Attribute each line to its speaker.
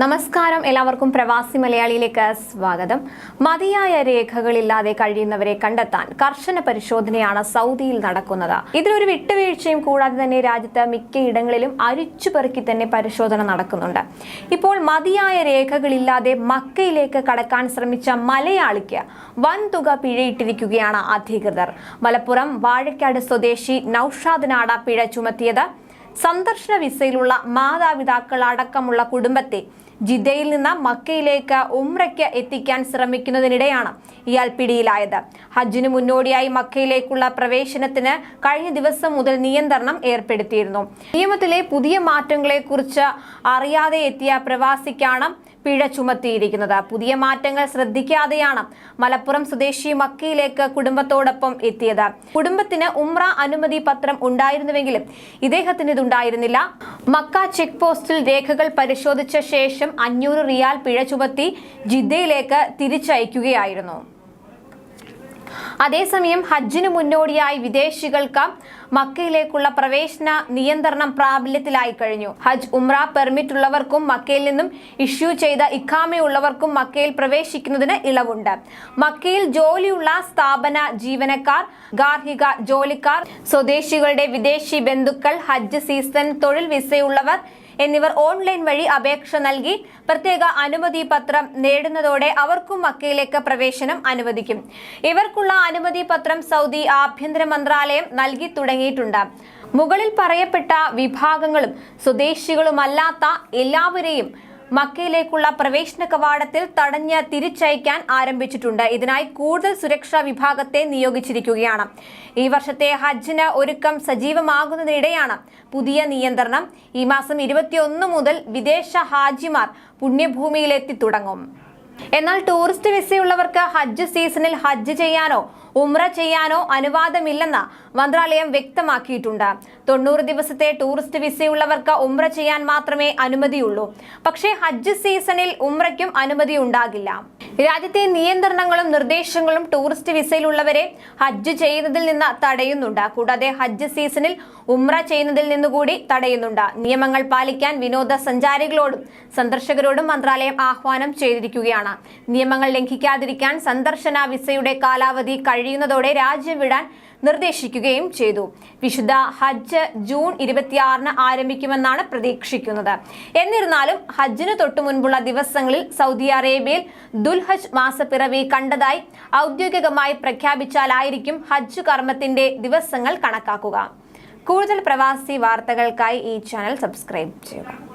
Speaker 1: നമസ്കാരം. എല്ലാവർക്കും പ്രവാസി മലയാളിയിലേക്ക് സ്വാഗതം. മതിയായ രേഖകളില്ലാതെ കഴിയുന്നവരെ കണ്ടെത്താൻ കർശന പരിശോധനയാണ് സൗദിയിൽ നടക്കുന്നത്. ഇതിലൊരു വിട്ടുവീഴ്ചയും കൂടാതെ തന്നെ രാജ്യത്ത് മിക്കയിടങ്ങളിലും അരിച്ചു പെറുക്കി തന്നെ പരിശോധന നടക്കുന്നുണ്ട്. ഇപ്പോൾ മതിയായ രേഖകളില്ലാതെ മക്കയിലേക്ക് കടക്കാൻ ശ്രമിച്ച മലയാളിക്ക് വൻതുക പിഴയിട്ടിരിക്കുകയാണ് അധികൃതർ. മലപ്പുറം വാഴക്കാട് സ്വദേശി നൌഷാദിനാട പിഴ ചുമത്തിയത് സന്ദർശന വിസയിലുള്ള മാതാപിതാക്കൾ അടക്കമുള്ള കുടുംബത്തെ ജിദ്ദയിൽ നിന്ന് മക്കയിലേക്ക് ഉംറയ്ക്ക് എത്തിക്കാൻ ശ്രമിക്കുന്നതിനിടെയാണ് ഇയാൾ പിടിയിലായത്. ഹജ്ജിന് മുന്നോടിയായി മക്കയിലേക്കുള്ള പ്രവേശനത്തിന് കഴിഞ്ഞ ദിവസം മുതൽ നിയന്ത്രണം ഏർപ്പെടുത്തിയിരുന്നു. നിയമത്തിലെ പുതിയ മാറ്റങ്ങളെക്കുറിച്ച് അറിയാതെ എത്തിയ പ്രവാസിക്കാണ് പിഴ ചുമത്തിയിരിക്കുന്നത്. പുതിയ മാറ്റങ്ങൾ ശ്രദ്ധിക്കാതെയാണ് മലപ്പുറം സ്വദേശി മക്കയിലേക്ക് കുടുംബത്തോടൊപ്പം എത്തിയത്. കുടുംബത്തിന് ഉംറ അനുമതി പത്രം ഉണ്ടായിരുന്നുവെങ്കിലും ഇദ്ദേഹത്തിന് ഇതുണ്ടായിരുന്നില്ല. മക്ക ചെക്ക് പോസ്റ്റിൽ രേഖകൾ പരിശോധിച്ച ശേഷം അഞ്ഞൂറ് റിയാൽ പിഴ ചുമത്തി ജിദ്ദയിലേക്ക് തിരിച്ചയക്കുകയായിരുന്നു. അതേസമയം ഹജ്ജിനു മുന്നോടിയായി വിദേശികൾക്ക് മക്കയിലേക്കുള്ള പ്രവേശന നിയന്ത്രണം പ്രാബല്യത്തിലായി കഴിഞ്ഞു. ഹജ്ജ് ഉംറ പെർമിറ്റ് ഉള്ളവർക്കും മക്കയിൽ നിന്നും ഇഷ്യൂ ചെയ്ത ഇഖാമയുള്ളവർക്കും മക്കയിൽ പ്രവേശിക്കുന്നതിന് ഇളവുണ്ട്. മക്കയിൽ ജോലിയുള്ള സ്ഥാപന ജീവനക്കാർ ഗാർഹിക ജോലിക്കാർ സ്വദേശികളുടെ വിദേശി ബന്ധുക്കൾ ഹജ്ജ് സീസൺ തൊഴിൽ വിസയുള്ളവർ എന്നിവർ ഓൺലൈൻ വഴി അപേക്ഷ നൽകി പ്രത്യേക അനുമതി പത്രം നേടുന്നതോടെ അവർക്കും മക്കയിലേക്ക് പ്രവേശനം അനുവദിക്കും. ഇവർക്കുള്ള അനുമതി പത്രം സൗദി ആഭ്യന്തര മന്ത്രാലയം നൽകി തുടങ്ങിയിട്ടുണ്ട്. മുകളിൽ പറയപ്പെട്ട വിഭാഗങ്ങളും സ്വദേശികളുമല്ലാത്ത എല്ലാവരെയും മക്കയിലേക്കുള്ള പ്രവേശന കവാടത്തിൽ തടഞ്ഞ് തിരിച്ചയക്കാൻ ആരംഭിച്ചിട്ടുണ്ട്. ഇതിനായി കൂടുതൽ സുരക്ഷാ വിഭാഗത്തെ നിയോഗിച്ചിരിക്കുകയാണ്. ഈ വർഷത്തെ ഹജ്ജിന് ഒരുക്കം സജീവമാകുന്നതിനിടെയാണ് പുതിയ നിയന്ത്രണം. ഈ മാസം ഇരുപത്തിയൊന്ന് മുതൽ വിദേശ ഹാജിമാർ പുണ്യഭൂമിയിലെത്തി തുടങ്ങും. എന്നാൽ ടൂറിസ്റ്റ് വിസയുള്ളവർക്ക് ഹജ്ജ് സീസണിൽ ഹജ്ജ് ചെയ്യാനോ ഉംറ ചെയ്യാനോ അനുവാദമില്ലെന്ന് മന്ത്രാലയം വ്യക്തമാക്കിയിട്ടുണ്ട്. തൊണ്ണൂറ് ദിവസത്തെ ടൂറിസ്റ്റ് വിസയുള്ളവർക്ക് ഉംറ ചെയ്യാൻ മാത്രമേ അനുമതിയുള്ളൂ. പക്ഷേ ഹജ്ജ് സീസണിൽ ഉംറയ്ക്കും അനുമതി ഉണ്ടാകില്ല രാജ്യത്തെ നിയന്ത്രണങ്ങളും നിർദ്ദേശങ്ങളും ടൂറിസ്റ്റ് വിസയിലുള്ളവരെ ഹജ്ജ് ചെയ്യുന്നതിൽ നിന്ന് തടയുന്നുണ്ട്. കൂടാതെ ഹജ്ജ് സീസണിൽ ഉമ്ര ചെയ്യുന്നതിൽ നിന്നുകൂടി തടയുന്നുണ്ട്. നിയമങ്ങൾ പാലിക്കാൻ വിനോദസഞ്ചാരികളോടും സന്ദർശകരോടും മന്ത്രാലയം ആഹ്വാനം ചെയ്തിരിക്കുകയാണ്. നിയമങ്ങൾ ലംഘിക്കാതിരിക്കാൻ സന്ദർശന വിസയുടെ കാലാവധി കഴിയുന്നതോടെ രാജ്യം വിടാൻ നിർദ്ദേശിക്കുകയും ചെയ്തു. വിശുദ്ധ ഹജ്ജ് ജൂൺ ഇരുപത്തിയാറിന് ആരംഭിക്കുമെന്നാണ് പ്രതീക്ഷിക്കുന്നത്. എന്നിരുന്നാലും ഹജ്ജിന് തൊട്ടു മുൻപുള്ള ദിവസങ്ങളിൽ സൗദി അറേബ്യയിൽ ദുൽഹജ് മാസപ്പിറവി കണ്ടതായി ഔദ്യോഗികമായി പ്രഖ്യാപിച്ചാലായിരിക്കും ഹജ്ജ് കർമ്മത്തിന്റെ ദിവസങ്ങൾ കണക്കാക്കുക. കൂടുതൽ പ്രവാസി വാർത്തകൾക്കായി ഈ ചാനൽ സബ്സ്ക്രൈബ് ചെയ്യുക.